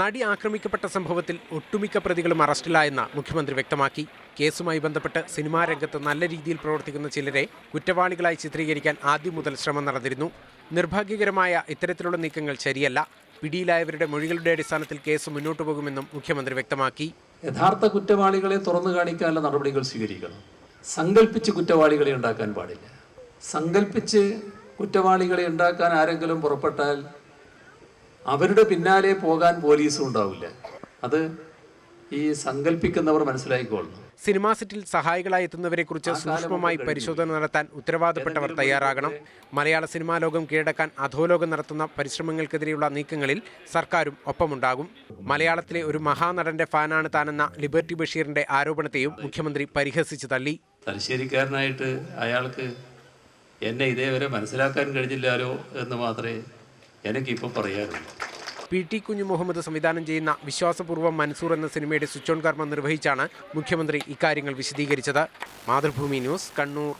നടി ആക്രമിക്കപ്പെട്ട സംഭവത്തിൽ ഒട്ടുമിക്ക പ്രതികളും അറസ്റ്റിലായെന്ന് മുഖ്യമന്ത്രി വ്യക്തമാക്കി. കേസുമായി ബന്ധപ്പെട്ട് സിനിമാ രംഗത്ത് നല്ല രീതിയിൽ പ്രവർത്തിക്കുന്ന ചിലരെ കുറ്റവാളികളായി ചിത്രീകരിക്കാൻ ആദ്യം മുതൽ ശ്രമം നടന്നിരുന്നു. നിർഭാഗ്യകരമായ ഇത്തരത്തിലുള്ള നീക്കങ്ങൾ ശരിയല്ല. പിടിയിലായവരുടെ മൊഴികളുടെ അടിസ്ഥാനത്തിൽ കേസ് മുന്നോട്ടു പോകുമെന്നും മുഖ്യമന്ത്രി വ്യക്തമാക്കി. യഥാർത്ഥ കുറ്റവാളികളെ തുറന്നു കാണിക്കാനുള്ള നടപടികൾ സ്വീകരിക്കണം. സങ്കല്പിച്ച് കുറ്റവാളികളെ ഉണ്ടാക്കാൻ പാടില്ല. സങ്കല്പിച്ച് കുറ്റവാളികളെ ഉണ്ടാക്കാൻ ആരെങ്കിലും പുറപ്പെട്ടാൽ അവരുടെ പിന്നാലെ പോകാൻ പോലീസും ഉണ്ടാവില്ല. അത് ഈ സങ്കല്പിക്കുന്നവർ മനസ്സിലാക്കിക്കൊള്ളണം സിനിമാ സെറ്റിൽ സഹായികളായി എത്തുന്നവരെ കുറിച്ച് സൂക്ഷ്മമായി പരിശോധന നടത്താൻ ഉത്തരവാദപ്പെട്ടവർ തയ്യാറാകണം. മലയാള സിനിമാ ലോകം കീഴടക്കാൻ അധോലോകം നടത്തുന്ന പരിശ്രമങ്ങൾക്കെതിരെയുള്ള നീക്കങ്ങളിൽ സർക്കാരും ഒപ്പമുണ്ടാകും. മലയാളത്തിലെ ഒരു മഹാനടന്റെ ഫാനാണ് താനെന്ന ലിബർട്ടി ബഷീറിന്റെ ആരോപണത്തെയും മുഖ്യമന്ത്രി പരിഹസിച്ചു തള്ളി. തലശ്ശേരിക്കാരനായിട്ട് അയാൾക്ക് എന്നെ ഇതേവരെ മനസ്സിലാക്കാൻ കഴിഞ്ഞില്ലാലോ എന്ന് മാത്രമേ എനിക്കിപ്പോൾ പറയാനുള്ളൂ. പി ടി കുഞ്ഞു മുഹമ്മദ് സംവിധാനം ചെയ്യുന്ന വിശ്വാസപൂർവം മൻസൂർ എന്ന സിനിമയുടെ സ്വിച്ച് ഓൺ കർമ്മം നിർവഹിച്ചാണ് മുഖ്യമന്ത്രി ഇക്കാര്യങ്ങൾ വിശദീകരിച്ചത്. മാതൃഭൂമി ന്യൂസ് കണ്ണൂർ.